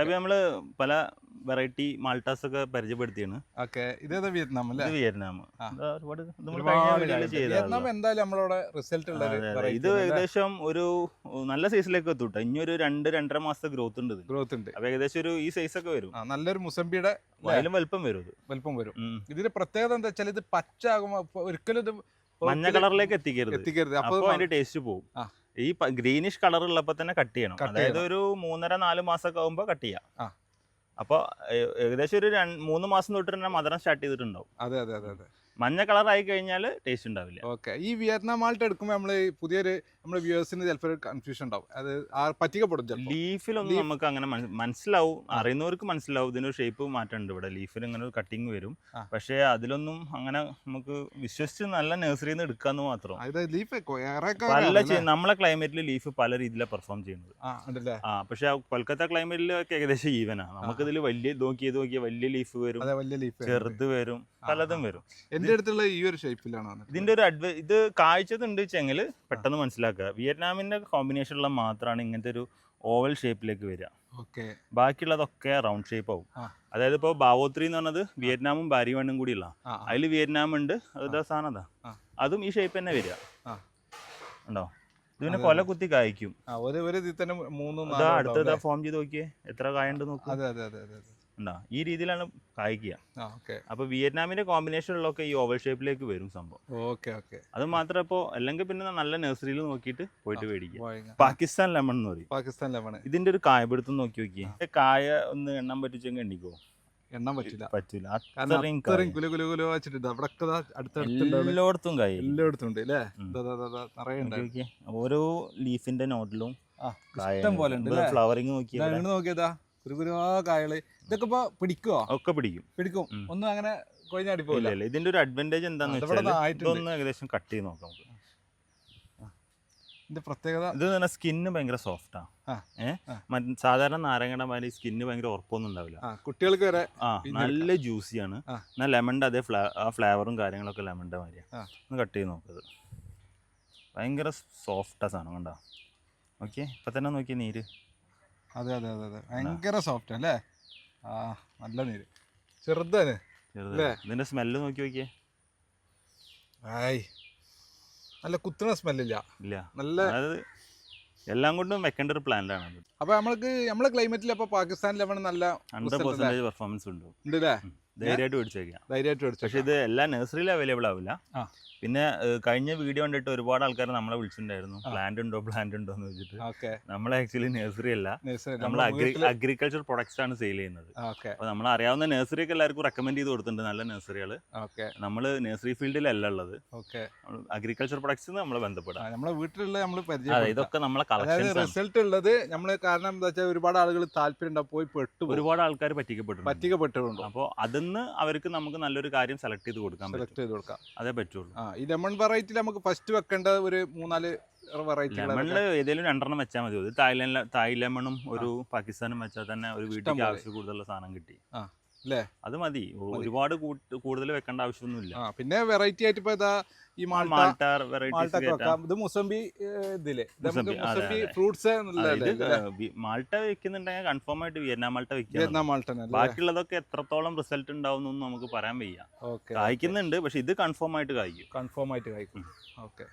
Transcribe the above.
അപ്പൊ നമ്മൾ പല വെറൈറ്റി മാൾട്ടാസ് ഒക്കെ പരിചയപ്പെടുത്തിയാണ്. ഓക്കെ. ഇത് വിയറ്റ്നാം അല്ലേ? വിയറ്റ്നാം. ഒരുപാട് എന്തായാലും നമ്മളവിടെ റിസൾട്ട്. ഇത് ഏകദേശം ഒരു നല്ല സൈസിലേക്ക് എത്തൂട്ടോ ഇനി ഒരു രണ്ട് രണ്ടര മാസത്തെ ഗ്രോത്ത് ഉണ്ട് ഗ്രോത്ത് ഉണ്ട്. അപ്പൊ ഏകദേശം ഒരു ഈ സൈസ് ഒക്കെ വരും നല്ലൊരു മുസംബിയുടെ അതിലും വലുപ്പം വരും വലുപ്പം വരും. ഇതിന്റെ പ്രത്യേകത എന്താ വെച്ചാൽ ഇത് പച്ച ആകുമ്പോ ഒരിക്കലും ഇത് മഞ്ഞ കളറിലേക്ക് എത്തിക്കരുത്. എത്തിക്കരുത്. അപ്പൊ അതിന്റെ ടേസ്റ്റ് പോകും. ഈ ഗ്രീനിഷ് കളർ ഉള്ളപ്പോ തന്നെ കട്ട് ചെയ്യണം. അതായത് ഒരു മൂന്നര നാല് മാസമൊക്കെ ആകുമ്പോ കട്ട് ചെയ്യാം. ആ. അപ്പൊ ഏകദേശം ഒരു മൂന്ന് മാസം തൊട്ട് തന്നെ മധുരം സ്റ്റാർട്ട് ചെയ്തിട്ടുണ്ടാവും. അതെ അതെ അതെ അതെ. മഞ്ഞ കളർ ആയി കഴിഞ്ഞാൽ ടേസ്റ്റ് ഉണ്ടാവില്ല. ഓക്കെ. ഈ വിയറ്റ്നാം മാൾട്ട് എടുക്കുമ്പോൾ നമ്മൾ പുതിയൊരു നമ്മുടെ വ്യൂവേഴ്സിന് ചിലപ്പോൾ കൺഫ്യൂഷൻ ഉണ്ടാവും. അത് പറ്റിക്കപ്പെടും ലീഫിലൊന്നും നമുക്ക് അങ്ങനെ മനസ്സിലാവും. അറിയുന്നവർക്ക് മനസ്സിലാവും. ഇതിന്റെ ഷേപ്പ് മാറ്റമുണ്ട് ഇവിടെ. ലീഫിൽ ഇങ്ങനെ ഒരു കട്ടിങ് വരും. പക്ഷേ അതിലൊന്നും അങ്ങനെ നമുക്ക് വിശ്വസിച്ച് നല്ല നഴ്സറിയിൽ നിന്ന് എടുക്കാന്ന് മാത്രം. ലീഫ് പല നമ്മളെ ക്ലൈമറ്റിൽ ലീഫ് പല രീതിയിലാണ് പെർഫോം ചെയ്യുന്നത്. ആ പക്ഷേ കൊൽക്കത്ത ക്ലൈമറ്റിലൊക്കെ ഏകദേശം ഈവനാണ് നമുക്കിതിൽ വലിയ നോക്കിയത് നോക്കിയ വലിയ ലീഫ് വരും. ചെറുത് വരും. പലതും വരും. എന്റെ അടുത്തുള്ള ഈ ഒരു ഷേപ്പിലാണ് ഇതിന്റെ ഒരു അഡ്വ ഇത് കാഴ്ചതുണ്ട് വെച്ചെങ്കിൽ പെട്ടെന്ന് മനസ്സിലാക്കുക. വിയറ്റ്നാമിന്റെ കോമ്പിനേഷനുള്ള മാത്രമാണ് ഇങ്ങനത്തെ ഒരു ഓവൽ ഷേപ്പിലേക്ക് വരിക. ഓക്കെ. ബാക്കിയുള്ളതൊക്കെ റൗണ്ട് ഷേപ്പ് ആവും. അതായത് ഇപ്പോൾ ബാവോത്രി എന്ന് പറഞ്ഞത് വിയറ്റ്നാമും ബാരിവണ്ണും കൂടിയുള്ള. ആ ആ, അതിൽ വിയറ്റ്നാം ഉണ്ട് അതാ സാധനം അതാ. ഈ ഷേപ്പ് തന്നെ വരിക. ഉണ്ടോ? ഇത് പിന്നെ കൊല കുത്തി കായ്ക്കും. അടുത്തത് ഫോം ചെയ്ത് നോക്കിയേ. എത്ര കായുണ്ട് അതെ അതെ അതെ അതെ. ഉണ്ടോ? ഈ രീതിയിലാണ് കായ്ക്കുക. അപ്പൊ വിയറ്റ്നാമിന്റെ കോമ്പിനേഷനിലൊക്കെ ഈ ഓവൽ ഷേപ്പിലേക്ക് വരും സംഭവം. Okay okay. അത് മാത്രം ഇപ്പോ അല്ലെങ്കിൽ പിന്നെ നല്ല നഴ്സറിയിൽ നോക്കിയിട്ട് പോയിട്ട് മേടിക്കുക. പാകിസ്ഥാൻ ലെമൺ എന്ന് പറയും. പാകിസ്ഥാൻ ലെമൺ. ഇതിന്റെ ഒരു കായപിടുത്തം നോക്കി നോക്കിയേ. കായ ഒന്ന് എണ്ണം പറ്റിച്ചെങ്കിൽ എണ്ണിക്കോ? എണ്ണാൻ പറ്റില്ല. പറ്റൂല കാരണം അത്രയും അത്രയും കുലു കുലു കുലു വെച്ചിട്ടുണ്ട് അവിടെ. അടുത്തടുത്തുണ്ടാവും എല്ലായിടത്തും കായ. എല്ലായിടത്തും ഉണ്ട് അല്ലേ നിറയെ ഓരോ ലീഫിന്റെ നോട്ടിലും ഇഷ്ടം പോലെ ഉണ്ട് ഫ്ലവറിങ് നോക്കിയാ നോക്കിയതാ. ഒരു കുരു കായകൾ ഇതൊക്കെ ഇപ്പൊ പിടിക്കുവോ? ഒക്കെ പിടിക്കും. പിടിക്കും. ഒന്നും അങ്ങനെ കൊഴിഞ്ഞാടി ഇല്ല ഇതിന്റെ ഒരു അഡ്വാന്റേജ് എന്താന്ന് വെച്ചാൽ. ഇതൊന്ന് ഏകദേശം കട്ട് ചെയ്ത് നോക്കാം നമുക്ക്. ഇതിന്റെ പ്രത്യേകത? ഇത് തന്നെ സ്കിന്ന് ഭയങ്കര സോഫ്റ്റാ ഏഹ് സാധാരണ നാരങ്ങയുടെ മാതിരി സ്കിന്ന് ഭയങ്കര ഉറപ്പൊന്നും ഉണ്ടാവില്ല. കുട്ടികൾക്ക് വരെ ആ നല്ല ജ്യൂസിയാണ് ആണ്. എന്നാൽ ലെമണിന്റെ അതേ ഫ്ലേവറും കാര്യങ്ങളൊക്കെ ലെമണിന്റെ മാതിരിയാണ്. ഒന്ന് കട്ട് ചെയ്ത് നോക്കത് ഭയങ്കര സോഫ്റ്റാ സാധനം കണ്ടോ? ഓക്കെ ഇപ്പൊ തന്നെ നോക്കിയ നീര്. അതെ അതെ അതെ അതെ. ഭയങ്കര സോഫ്റ്റ് അല്ലേ? ആ നല്ല നീര്. ചെറുതാണ് അല്ലേ? ഇതിന്റെ സ്മെല്ല് നോക്കി നോക്കിയേ. ആയി നല്ല കുത്തുന്ന സ്മെല്ലില്ല ഇല്ല. നല്ല അതായത് എല്ലാം കൊണ്ടും വെക്കേണ്ട ഒരു പ്ലാന്റാണ് ആണ് അപ്പൊ നമ്മൾക്ക് നമ്മളെ ക്ലൈമറ്റിൽ അപ്പൊ പാകിസ്ഥാനിൽ നല്ല ഹൺഡ്രഡ് പെർസെന്റേജ് പെർഫോമൻസ് ഉണ്ട്. ഉണ്ട് അല്ലേ? ധൈര്യമായിട്ട് മേടിച്ചേക്കാം ധൈര്യമായിട്ട് മേടിച്ചു പക്ഷേ ഇത് എല്ലാ നഴ്സറിയിലും അവൈലബിൾ ആവില്ല. പിന്നെ കഴിഞ്ഞ വീഡിയോ കണ്ടിട്ട് ഒരുപാട് ആൾക്കാർ നമ്മളെ വിളിച്ചിട്ടുണ്ടായിരുന്നു. പ്ലാന്റ് ഉണ്ടോ പ്ലാന്റ് ഉണ്ടോ എന്ന് വെച്ചിട്ട്. നമ്മൾ ആക്ച്വലി നഴ്സറി അല്ല. നമ്മൾ നമ്മൾ അഗ്രി അഗ്രികൾച്ചർ പ്രൊഡക്ട്സ് ആണ് സെയിൽ ചെയ്യുന്നത്. അപ്പൊ നമ്മൾ അറിയാവുന്ന നഴ്സറി ഒക്കെ എല്ലാവർക്കും റെക്കമെൻഡ് ചെയ്ത് കൊടുത്തിട്ടുണ്ട് നല്ല നഴ്സറികൾ നമ്മൾ നഴ്സറി ഫീൽഡിലല്ല ഉള്ളത്. അഗ്രികൾച്ചർ പ്രൊഡക്ട്സ് നമ്മൾ ബന്ധപ്പെടാം. നമ്മളെ വീട്ടിലുള്ള നമ്മൾ പരിചയം ഇതൊക്കെ നമ്മളെ റിസൾട്ട് ഉള്ളത് നമ്മൾ കാരണം എന്താ വെച്ചാൽ ഒരുപാട് ആളുകൾ താല്പര്യം ഉണ്ടാവും പോയി പെട്ടു ഒരുപാട് ആൾക്കാർ പറ്റിക്കപ്പെട്ടിട്ടുണ്ട്. പറ്റിക്കപ്പെട്ടുണ്ടോ അപ്പോൾ അതിന്ന് അവർക്ക് നമുക്ക് നല്ലൊരു കാര്യം സെലക്ട് ചെയ്ത് കൊടുക്കാൻ സെലക്ട് ചെയ്ത് കൊടുക്കാം. അതേ പറ്റുള്ളൂ. ആ ഈ ലെമൺ വെറൈറ്റി നമുക്ക് ഫസ്റ്റ് വെക്കേണ്ട ഒരു മൂന്നാൽ വെറൈറ്റി ലെമണിൽ ഏതെങ്കിലും രണ്ടെണ്ണം വെച്ചാൽ മതി. ഒരു തായ്ലൻഡ് തായ് ലെമണും ഒരു പാകിസ്ഥാനും വെച്ചാൽ തന്നെ ഒരു വീട്ടിലേക്ക്. ആവശ്യം കൂടുതലുള്ള സാധനം കിട്ടി. ആ, അത് മതി. ഒരുപാട് കൂടുതൽ വെക്കേണ്ട ആവശ്യമൊന്നുമില്ല. പിന്നെ വെറൈറ്റി ആയിട്ട് ഇപ്പൊ ഇതാ ഈ മാൾട്ട ഇത് മുസംബി ഇതില്ലേ. ഫ്രൂട്ട്സ് മാൾട്ട വെക്കുന്നുണ്ടെങ്കിൽ കൺഫേം ആയിട്ട് വിയറ്റ്നാം മാൾട്ട വെക്കാം. വിയറ്റ്നാം ബാക്കിയുള്ളതൊക്കെ എത്രത്തോളം റിസൾട്ട് ഉണ്ടാവും നമുക്ക് പറയാൻ വയ്യ. കായ്ക്കുന്നുണ്ട് പക്ഷെ ഇത് കൺഫേം ആയിട്ട് കായ്ക്കും. കൺഫേം ആയിട്ട് കായ്ക്കും. ഓക്കെ.